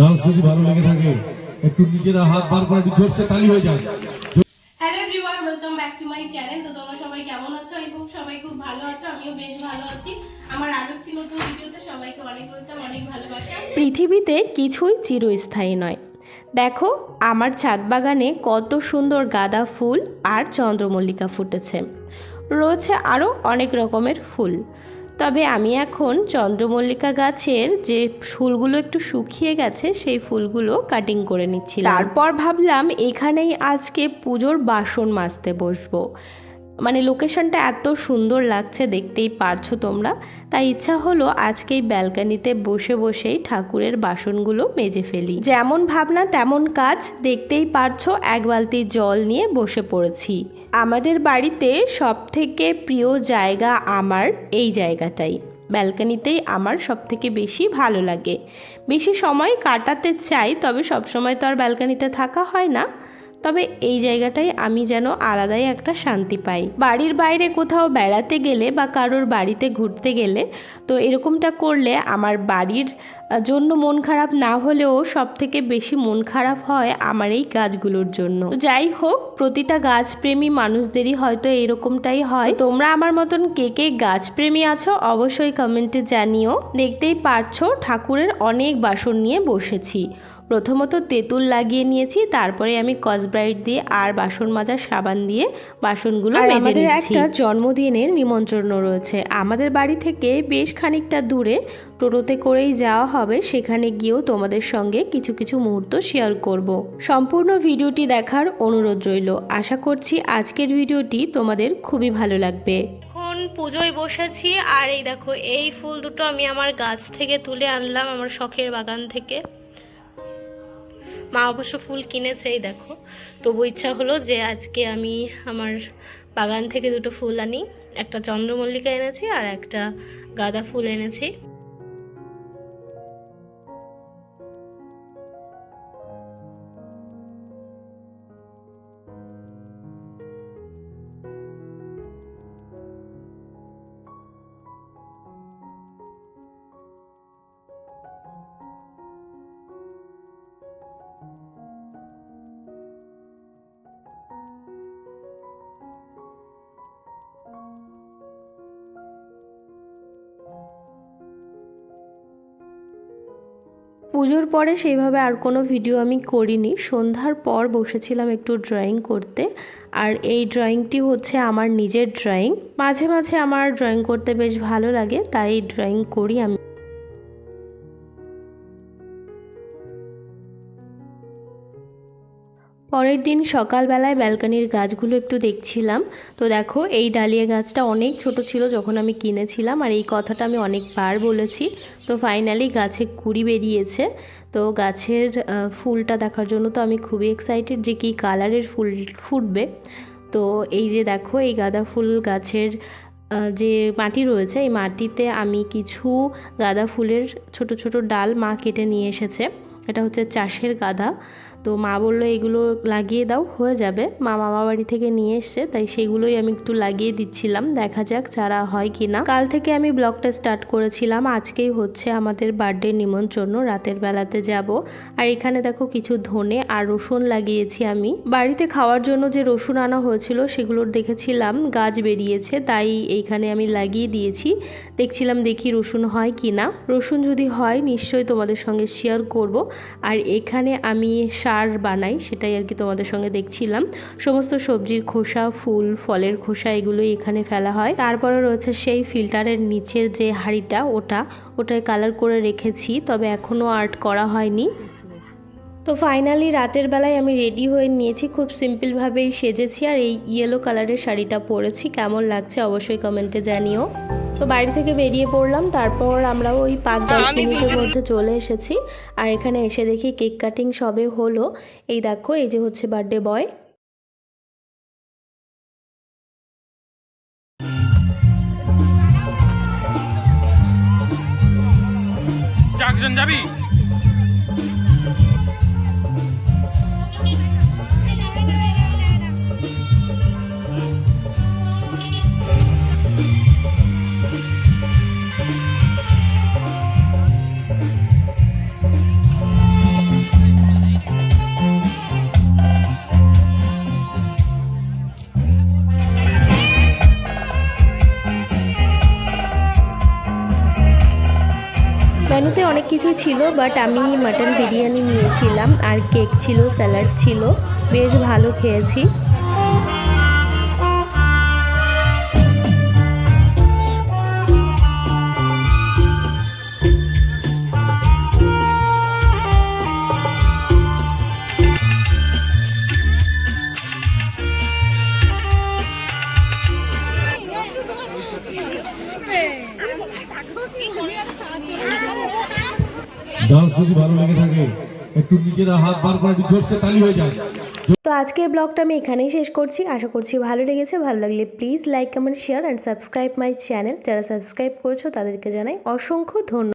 Dance যদি ভালো লেগে থাকে একটু নিজেরা হাত বার করে একটু জোরসে তালি হয়ে যায় hello everyone welcome back to my channel. তো তোমরা সবাই কেমন আছো? আই হোপ সবাই খুব ভালো আছো আমিও বেশ ভালো আছি। আমার আরও একটি নতুন ভিডিওতে সবাইকে অনেক ওয়েলকাম অনেক ভালোবাসা। পৃথিবীতে কিছুই চিরস্থায়ী নয়। দেখো আমার ছাদ বাগানে কত সুন্দর গাঁদা ফুল আর চন্দ্রমল্লিকা ফুটেছে। রয়েছে আরও অনেক রকমের ফুল। তবে আমি এখন চন্দ্রমল্লিকা গাছের যে ফুলগুলো একটু শুকিয়ে গেছে, সেই ফুলগুলো কাটিং করে নিচ্ছি তারপর ভাবলাম এখানেই আজকে পুজোর বাসন মাজতে বসবো। মানে লোকেশনটা এত সুন্দর লাগছে, দেখতেই পারছ তোমরা। তাই ইচ্ছা হলো আজকে এই ব্যালকানিতে বসে বসেই ঠাকুরের বাসনগুলো মেজে ফেলি। যেমন ভাবনা, তেমন কাজ, দেখতেই পারছ, এক বালতি জল নিয়ে বসে পড়েছি। আমাদের বাড়িতে সবথেকে প্রিয় জায়গা আমার এই জায়গাটাই। ব্যালকানিতেই আমার সব থেকে বেশি ভালো লাগে। বেশি সময় কাটাতে চাই, তবে সবসময় তো আর ব্যালকানিতে থাকা হয় না। তবে এই জায়গাটাই আমি যেন আলাদাই একটা শান্তি পাই। বাড়ির বাইরে কোথাও বেড়াতে গেলে বা কারোর বাড়িতে ঘুরতে গেলে, তো এরকমটা করলে আমার বাড়ির জন্য মন খারাপ না হলেও সব থেকে বেশি মন খারাপ হয় আমার এই গাছগুলোর জন্য। যাই হোক, প্রতিটা গাছপ্রেমী মানুষদেরই হয়তো এরকমটাই হয়। তোমরা আমার মতন কে কে গাছপ্রেমী আছো অবশ্যই কমেন্টে জানিও। দেখতেই পারছ, ঠাকুরের অনেক বাসন নিয়ে বসেছি। প্রথমত তেঁতুল লাগিয়ে নিয়েছি তারপরে আমি কসব্রাইট দিয়ে আর বাসন মাজার সাবান দিয়ে বাসনগুলো মেজে নিচ্ছি। একটা জন্মদিনের নিমন্ত্রণ রয়েছে। আমাদের বাড়ি থেকে বেশ খানিকটা দূরে টোটোতে করেই যাওয়া হবে সেখানে গিয়েও তোমাদের সঙ্গে কিছু কিছু মুহূর্ত শেয়ার করব। সম্পূর্ণ ভিডিওটি দেখার অনুরোধ রইল। আশা করছি আজকের ভিডিওটি তোমাদের খুবই ভালো লাগবে। এখন পুজোয় বসেছি আর এই দেখো এই ফুল দুটো আমি আমার গাছ থেকে তুলে আনলাম আমার শখের বাগান থেকে। মা অবশ্য ফুল কিনেছেই, দেখো। তবু ইচ্ছা হলো যে আজকে আমি আমার বাগান থেকে দুটো ফুল আনি। একটা চন্দ্রমল্লিকা এনেছি আর একটা গাঁদা ফুল এনেছি। পুজোর পরে সেইভাবে আর কোনো ভিডিও আমি করিনি। সন্ধ্যার পর বসেছিলাম একটু ড্রয়িং করতে। আর এই ড্রয়িংটি হচ্ছে আমার নিজের ড্রয়িং মাঝে মাঝে আমার ড্রয়িং করতে বেশ ভালো লাগে, তাই ড্রয়িং করি আমি। পরের দিন সকালবেলায় ব্যালকানির গাছগুলো একটু দেখছিলাম। তো দেখো, এই ডালিয়া গাছটা অনেক ছোট ছিল যখন আমি কিনেছিলাম আর এই কথাটা আমি অনেকবার বলেছি। তো ফাইনালি গাছে কুড়ি বেরিয়েছে। তো গাছের ফুলটা দেখার জন্য তো আমি খুবই এক্সাইটেড যে কী কালারের ফুল ফুটবে। তো এই যে দেখো, এই গাঁদা ফুল গাছের যে মাটি রয়েছে, এই মাটিতে আমি কিছু গাঁদা ফুলের ছোট ছোট ডাল মা কেটে নিয়ে এসেছে। এটা হচ্ছে চাষের গাঁদা। তো মা বলল, এগুলো লাগিয়ে দাও, হয়ে যাবে। মা মামা বাড়ি থেকে নিয়ে এসছে, তাই সেগুলোই আমি একটু লাগিয়ে দিচ্ছিলাম। দেখা যাক চারা হয় কি না কাল থেকে আমি ব্লগটা স্টার্ট করেছিলাম। আজকেই হচ্ছে আমাদের বার্থডে নিমন্ত্রণ, রাতের বেলাতে যাব। আর এখানে দেখো কিছু ধনে আর রসুন লাগিয়েছি আমি। বাড়িতে খাওয়ার জন্য যে রসুন আনা হয়েছিল, সেগুলোর দেখেছিলাম, গাছ বেরিয়েছে, তাই এইখানে আমি লাগিয়ে দিয়েছি। দেখছিলাম দেখি রসুন হয় কি না রসুন যদি হয়, নিশ্চয়ই তোমাদের সঙ্গে শেয়ার করব। আর এখানে আমি সার বানাই, সেটাই আর কি তোমাদের সঙ্গে দেখছিলাম। সমস্ত সবজির খোসা, ফুল, ফলের খোসা এগুলোই এখানে ফেলা হয়। তারপরে রয়েছে সেই ফিল্টারের নিচের যে হাঁড়িটা, ওটা, ওটায় কালার করে রেখেছি, তবে এখনও আর্ট করা হয়নি। তো ফাইনালি রাতের বেলায় আমি রেডি হয়ে নিয়েছি, খুব সিম্পলভাবেই সেজেছি, আর এই ইয়েলো কালারের শাড়িটা পরেছি। কেমন লাগছে অবশ্যই কমেন্টে জানিও। তো বাড়ি থেকে বেরিয়ে পড়লাম তারপর আমরা ওই পাঁচ দশ মিনিটের মধ্যে চলে এসেছি। আর এখানে এসে দেখি কেক কাটিং সবে হলো। এই দেখো এই যে হচ্ছে বার্থডে বয়। যাবি? মেনুতে অনেক কিছু ছিল বাট আমি মাটন বিরিয়ানি নিয়েছিলাম, আর কেক ছিল স্যালাড ছিল, বেশ ভালো খেয়েছি। ডান্স যদি ভালো লেগে থাকে, একটু নিজেরা হাত বার করে জোরসে তালি হয়ে যায়। তো আজকের ব্লগটা আমি এখানেই শেষ করছি। আশা করছি ভালো লেগেছে। ভালো লাগলে please like comment share and subscribe my channel যারা সাবস্ক্রাইব করেছ তাদেরকে জানাই অসংখ্য ধন্যবাদ।